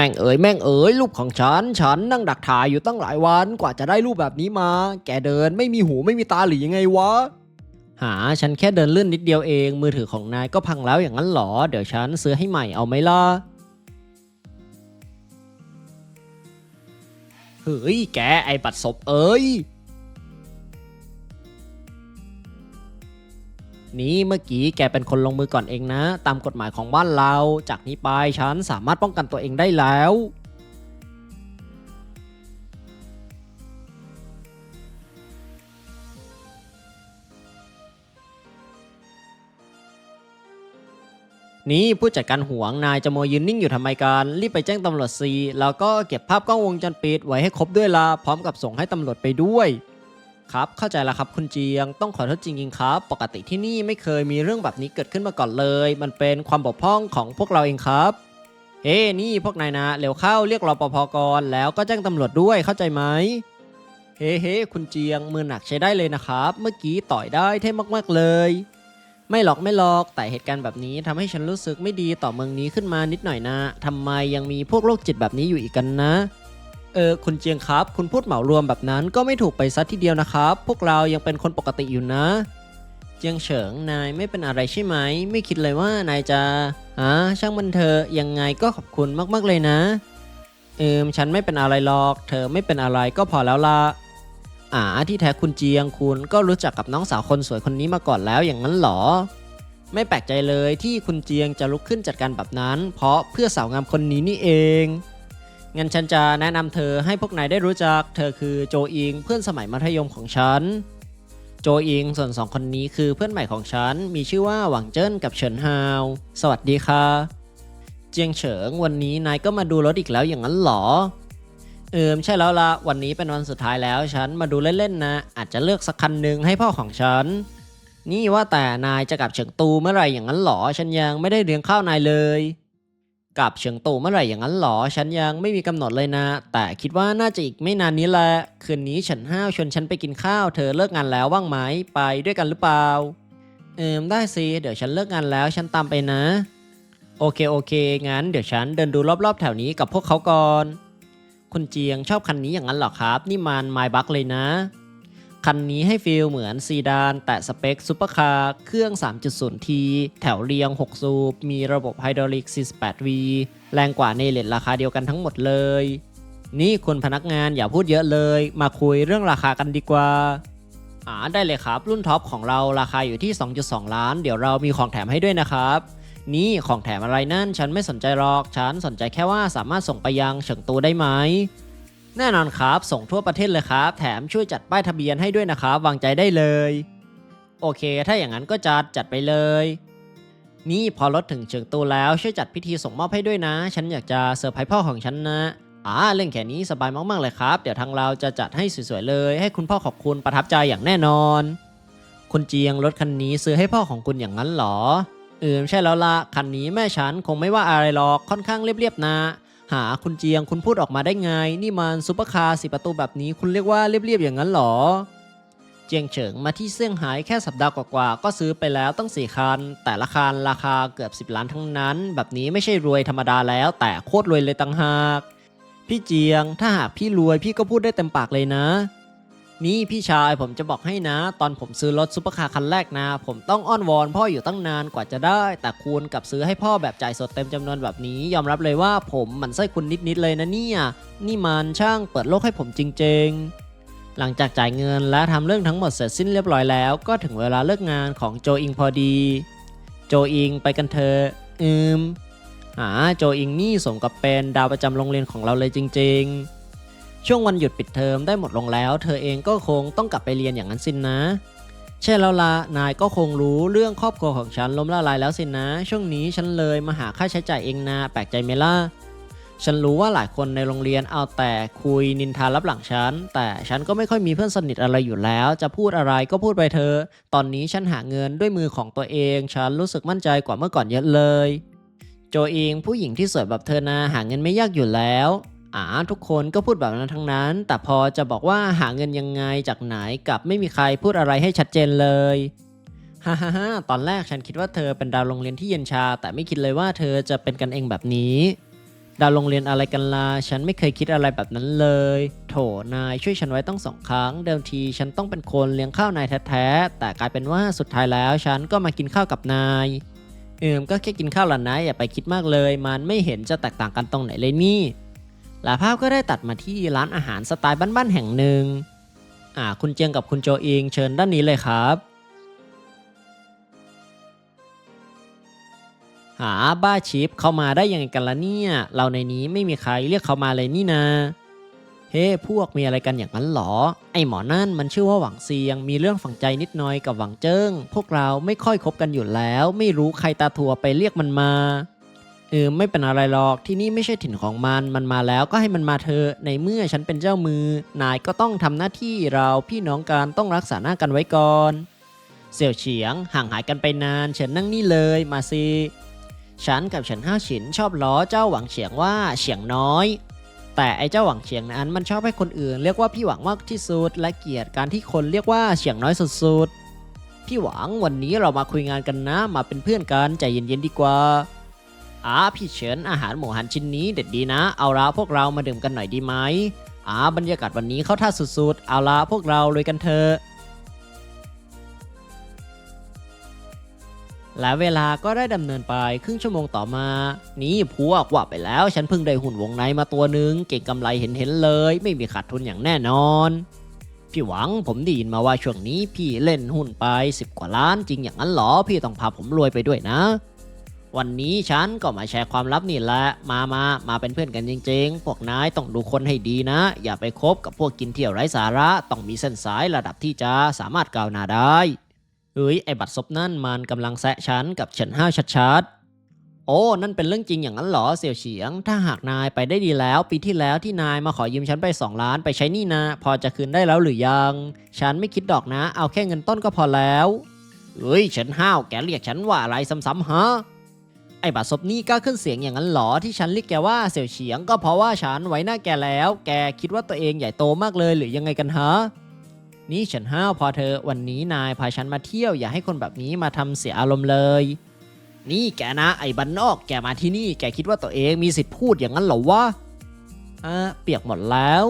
ม่งเอ๋ยแม่งเอ๋ยรูปของฉัน ฉันนั่งดักถ่ายอยู่ตั้งหลายวันกว่าจะได้รูปแบบนี้มา แกเดินไม่มีหูไม่มีตาหรือยังไงวะ หาฉันแค่เดินเลื่อนนิดเดียวเอง มือถือของนายก็พังแล้วอย่างนั้นเหรอ เดี๋ยวฉันซื้อให้ใหม่เอาไหมล่ะเฮ้ยแกไอ้บัดศพเอ้ย นี่เมื่อกี้แกเป็นคนลงมือก่อนเองนะ ตามกฎหมายของบ้านเรา จากนี้ไปฉันสามารถป้องกันตัวเองได้แล้ว นี่ผู้จัดการห่วงนายจะโมวยืนนิ่งอยู่ทำไมกันรีบไปแจ้งตำรวจซีแล้วก็เก็บภาพกล้องวงจรปิดไว้ให้ครบด้วยละพร้อมกับส่งให้ตำรวจไปด้วย ครับ เข้าใจแล้วครับคุณเจียง ต้องขอโทษจริงๆครับ ปกติที่นี่ไม่เคยมีเรื่องแบบนี้เกิดขึ้นมาก่อนเลย มันเป็นความบกพร่องของพวกเราเองครับ เฮ้นี่พวกนายนะเร็วเข้าเรียกรปภก่อนแล้วก็แจ้งตำรวจด้วยเข้าใจไหมเฮ้เฮ้คุณเจียงมือหนักใช้ได้เลยนะครับ เมื่อกี้ต่อยได้เท่มากๆเลย ไม่หรอกไม่หรอกแต่เหตุการณ์แบบนี้ทำให้ฉันรู้สึกไม่ดีต่อเมืองนี้ขึ้นมานิดหน่อยนะทำไมยังมีพวกโรคจิตแบบนี้อยู่อีกกันนะ เออคุณเจียงครับ คุณพูดเหมารวมแบบนั้นก็ไม่ถูกไปซะทีเดียวนะครับ พวกเรายังเป็นคนปกติอยู่นะ เจียงเฉิงนายไม่เป็นอะไรใช่ไหม ไม่คิดเลยว่านายจะฮะช่างมันเถอยังไงก็ขอบคุณมากๆเลยนะ เอิมฉันไม่เป็นอะไรหรอก เธอไม่เป็นอะไรก็พอแล้วละอ่าที่แท้คุณเจียงคุณก็รู้จักกับน้องสาวคนสวยคนนี้มาก่อนแล้วอย่างนั้นเหรอ ไม่แปลกใจเลยที่คุณเจียงจะลุกขึ้นจัดการแบบนั้น เพราะเพื่อสาวงามคนนี้นี่เอง งั้นฉันจะแนะนำเธอให้พวกนายได้รู้จัก เธอคือโจอิงเพื่อนสมัยมัธยมของฉัน โจอิงส่วนสองคนนี้คือเพื่อนใหม่ของฉัน มีชื่อว่าหวังเจิ้นกับเฉินฮาว สวัสดีค่ะ เจียงเฉิงวันนี้นายก็มาดูรถอีกแล้วอย่างนั้นเหรอ เอิมใช่แล้วละวันนี้เป็นวันสุดท้ายแล้วฉันมาดูเล่นๆนะ อาจจะเลือกสักคันหนึ่งให้พ่อของฉัน นี่ว่าแต่นายจะกลับเฉิงตูเมื่อไหร่อย่างนั้นเหรอ ฉันยังไม่ได้เลี้ยงข้าวนายเลย กับเฉิงตูเมื่อไหร่อย่างนั้นหรอ ฉันยังไม่มีกำหนดเลยนะ แต่คิดว่าน่าจะอีกไม่นานนี้แหละ คืนนี้ฉันห้าวชวนฉันไปกินข้าว เธอเลิกงานแล้วว่างไหม ไปด้วยกันหรือเปล่า เอิมได้สิ เดี๋ยวฉันเลิกงานแล้วฉันตามไปนะ โอเคโอเค งั้นเดี๋ยวฉันเดินดูรอบๆ แถวนี้กับพวกเขาก่อน คุณเจียงชอบคันนี้อย่างนั้นหรอครับ นี่มันไมบักเลยนะ คันนี้ให้ฟีลเหมือนซีดาน แต่สเปคซูเปอร์คาร์เครื่อง 3.0T แถวเรียง 6 สูบ มีระบบไฮดรอลิก 48V แรงกว่าในเลทราคาเดียวกันทั้งหมดเลย นี่คุณพนักงานอย่าพูดเยอะเลย มาคุยเรื่องราคากันดีกว่าอ่าได้เลยครับ รุ่นท็อปของเราราคาอยู่ที่ 2.2 ล้าน เดี๋ยวเรามีของแถมให้ด้วยนะครับ นี่ของแถมอะไรนั่นฉันไม่สนใจหรอก ฉันสนใจแค่ว่าสามารถส่งไปยังเฉิงตูได้ไหม แน่นอนครับ ส่งทั่วประเทศเลยครับ แถมช่วยจัดป้ายทะเบียนให้ด้วยนะครับ วางใจได้เลย โอเค ถ้าอย่างนั้นก็จัดจัดไปเลย นี่พอรถถึงเฉิงตูแล้วช่วยจัดพิธีส่งมอบให้ด้วยนะ ฉันอยากจะเซอร์ไพรส์พ่อของฉันนะอ่าเรื่องแค่นี้สบายมากๆเลยครับ เดี๋ยวทางเราจะจัดให้สวยๆเลย ให้คุณพ่อขอบคุณประทับใจอย่างแน่นอน คุณเจียงรถคันนี้ซื้อให้พ่อของคุณอย่างนั้นเหรอเออใช่แล้วละคันนี้แม่ฉันคงไม่ว่าอะไรหรอกค่อนข้างเรียบๆนะ หาคุณเจียงคุณพูดออกมาได้ไง นี่มันซุปเปอร์คาร์สิประตูแบบนี้คุณเรียกว่าเรียบๆอย่างนั้นหรอ เจียงเฉิงมาที่เซี่ยงไฮ้แค่สัปดาห์กว่าๆก็ซื้อไปแล้วตั้งสี่คัน แต่ละคันราคาเกือบ 10 ล้านทั้งนั้น แบบนี้ไม่ใช่รวยธรรมดาแล้ว แต่โคตรรวยเลยต่างหาก พี่เจียง ถ้าหากพี่รวยพี่ก็พูดได้เต็มปากเลยนะ นี่พี่ชายผมจะบอกให้นะ ตอนผมซื้อรถซุปเปอร์คาร์คันแรกนะ ผมต้องอ้อนวอนพ่ออยู่ตั้งนานกว่าจะได้ แต่คุณกลับซื้อให้พ่อแบบจ่ายสดเต็มจำนวนแบบนี้ ยอมรับเลยว่าผมหมันไส้คุณนิดๆเลยนะเนี่ย นี่มันช่างเปิดโลกให้ผมจริง ๆหลังจากจ่ายเงินและทำเรื่องทั้งหมดเสร็จสิ้นเรียบร้อยแล้วก็ถึงเวลาเลิกงานของโจอิงพอดี โจอิงไปกันเถอะอืมหาโจอิงนี่สมกับเป็นดาวประจำโรงเรียนของเราเลยจริง ๆ ช่วงวันหยุดปิดเทอมได้หมดลงแล้ว เธอเองก็คงต้องกลับไปเรียนอย่างนั้นสินนะ ใช่แล้วละนายก็คงรู้เรื่องครอบครัวของฉันล้มละลายแล้วสินนะ ช่วงนี้ฉันเลยมาหาค่าใช้จ่ายเองนะแปลกใจไหมล่ะฉันรู้ว่าหลายคนในโรงเรียนเอาแต่คุยนินทารับหลังฉัน แต่ฉันก็ไม่ค่อยมีเพื่อนสนิทอะไรอยู่แล้ว จะพูดอะไรก็พูดไปเธอะตอนนี้ฉันหาเงินด้วยมือของตัวเอง ฉันรู้สึกมั่นใจกว่าเมื่อก่อนเยอะเลย โจเองผู้หญิงที่สวยแบบเธอนะหาเงินไม่ยากอยู่แล้ว อ่าทุกคนก็พูดแบบนั้นทั้งนั้น แต่พอจะบอกว่าหาเงินยังไงจากไหนกลับไม่มีใครพูดอะไรให้ชัดเจนเลยฮ่าฮ่าฮ่าตอนแรกฉันคิดว่าเธอเป็นดาวโรงเรียนที่เย็นชา แต่ไม่คิดเลยว่าเธอจะเป็นกันเองแบบนี้ ดาวโรงเรียนอะไรกันล่ะฉันไม่เคยคิดอะไรแบบนั้นเลย โถนายช่วยฉันไว้ต้องสองครั้ง เดิมทีฉันต้องเป็นคนเลี้ยงข้าวนายแท้ๆแต่กลายเป็นว่าสุดท้ายแล้วฉันก็มากินข้าวกับนายเอิมก็แค่กินข้าวละนะอย่าไปคิดมากเลย มันไม่เห็นจะแตกต่างกันตรงไหนเลยนี่ หลาภาพก็ได้ตัดมาที่ร้านอาหารสไตล์บ้านๆแห่งหนึ่ง อ่า คุณเจียงกับคุณโจอิงเชิญด้านนี้เลยครับ หาบ้าชิปเข้ามาได้ยังไงกันละเนี่ย เราในนี้ไม่มีใครเรียกเขามาเลยนี่นาเฮ้ พวกมีอะไรกันอย่างนั้นหรอ ไอหมอนั่นมันชื่อว่าหวังเซียง มีเรื่องฝังใจนิดหน่อยกับหวังเจิ้ง พวกเราไม่ค่อยคบกันอยู่แล้ว ไม่รู้ใครตาทัวไปเรียกมันมา เออไม่เป็นอะไรหรอกที่นี่ไม่ใช่ถิ่นของมันมันมาแล้วก็ให้มันมาเถอะในเมื่อฉันเป็นเจ้ามือ นายก็ต้องทำหน้าที่เราพี่น้องกันต้องรักษาหน้ากันไว้ก่อน เสี่ยวเฉียงห่างหายกันไปนานเฉินนั่งนี่เลยมาสิฉันกับเฉินห้าฉินชอบล้อเจ้าหวังเฉียงว่าเฉียงน้อย แต่ไอ้เจ้าหวังเฉียงนั้นมันชอบให้คนอื่น เรียกว่าพี่หวังมากที่สุดและเกลียดการที่คนเรียกว่าเฉียงน้อยสุดๆพี่หวังวันนี้เรามาคุยงานกันนะมาเป็นเพื่อนกันใจเย็นๆดีกว่า อ่าพี่เฉินอาหารหมูหันชิ้นนี้เด็ดดีนะ เอาละพวกเรามาดื่มกันหน่อยดีไหมอ่าบรรยากาศวันนี้เข้าท่าสุดๆ เอาละพวกเราเลยกันเถอะและเวลาก็ได้ดำเนินไปครึ่งชั่วโมงต่อมา นี่พวกว่าไปแล้วฉันเพิ่งได้หุ่นวงในมาตัวหนึ่งเก่งกำไรเห็นเห็นๆเลย ไม่มีขาดทุนอย่างแน่นอน พี่หวังผมได้ยินมาว่าช่วงนี้พี่เล่นหุ้นไป 10 กว่าล้านจริงอย่างนั้นเหรอ พี่ต้องพาผมรวยไปด้วยนะ วันนี้ฉันก็มาแชร์ความลับนี่แหละ มามามาเป็นเพื่อนกันจริงๆ พวกนายต้องดูคนให้ดีนะ อย่าไปคบกับพวกกินเที่ยวไร้สาระ ต้องมีเส้นสายระดับที่จะสามารถก้าวหน้าได้เอ้ยไอบัตรซบนั่นมันกำลังแซะฉันกับเฉินห้าชัดๆ โอ้ นั่นเป็นเรื่องจริงอย่างนั้นเหรอเสี่ยวเฉียง ถ้าหากนายไปได้ดีแล้ว ปีที่แล้วที่นายมาขอยืมฉันไป 2 ล้านไปใช้นี่นะ พอจะคืนได้แล้วหรือยัง ฉันไม่คิดดอกนะ เอาแค่เงินต้นก็พอแล้วเอ้ยเฉินห้าวแกเรียกฉันว่าอะไรซ้ำๆฮะ ไอ้บัตรซบนี่กล้าขึ้นเสียงอย่างนั้นเหรอที่ฉันเรียกแกว่าเสี่ยวเฉียง ก็เพราะว่าฉันไว้หน้าแกแล้ว แกคิดว่าตัวเองใหญ่โตมากเลยหรือยังไงกันฮะนี่ฉันห้าวพอเธอวันนี้นายพาฉันมาเที่ยวอย่าให้คนแบบนี้มาทำเสียอารมณ์เลย นี่แกนะไอ้บันนอกแกมาที่นี่ แกคิดว่าตัวเองมีสิทธิ์พูดอย่างนั้นเหรอวะอ่าเปียกหมดแล้ว